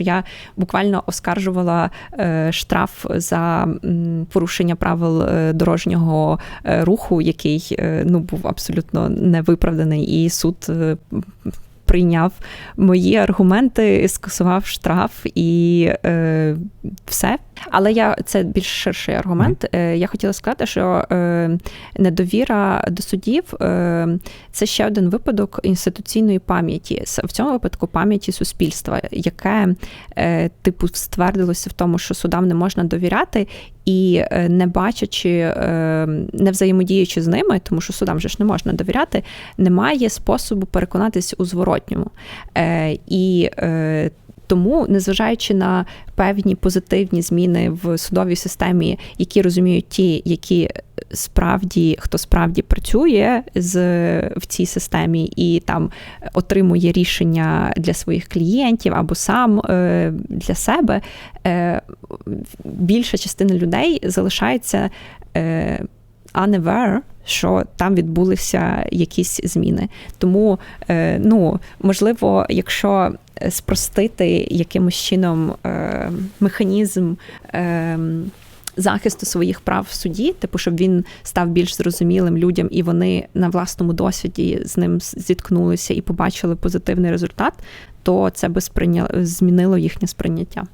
Я буквально оскаржувала е, штраф за порушення правил е, дорожнього е, руху, який ну був абсолютно невиправданий, і суд прийняв мої аргументи, скасував штраф і е, все. Але я це більш ширший аргумент. Е, Я хотіла сказати, що е, недовіра до судів е, це ще один випадок інституційної пам'яті. В цьому випадку пам'яті суспільства, яке е, типу ствердилося в тому, що судам не можна довіряти, і е, не бачачи, е, не взаємодіючи з ними, тому що судам вже ж не можна довіряти, немає способу переконатись у зворотньому. Е, І тому, незважаючи на певні позитивні зміни в судовій системі, які розуміють ті, які справді хто справді працює з в цій системі і там отримує рішення для своїх клієнтів або сам е, для себе, е, більша частина людей залишається. Е, unaware, що там відбулися якісь зміни. Тому, е, ну, можливо, якщо спростити якимось чином е, механізм. Е, Захисту своїх прав в суді, типу, щоб він став більш зрозумілим людям, і вони на власному досвіді з ним зіткнулися і побачили позитивний результат, то це би сприйня... змінило їхнє сприйняття.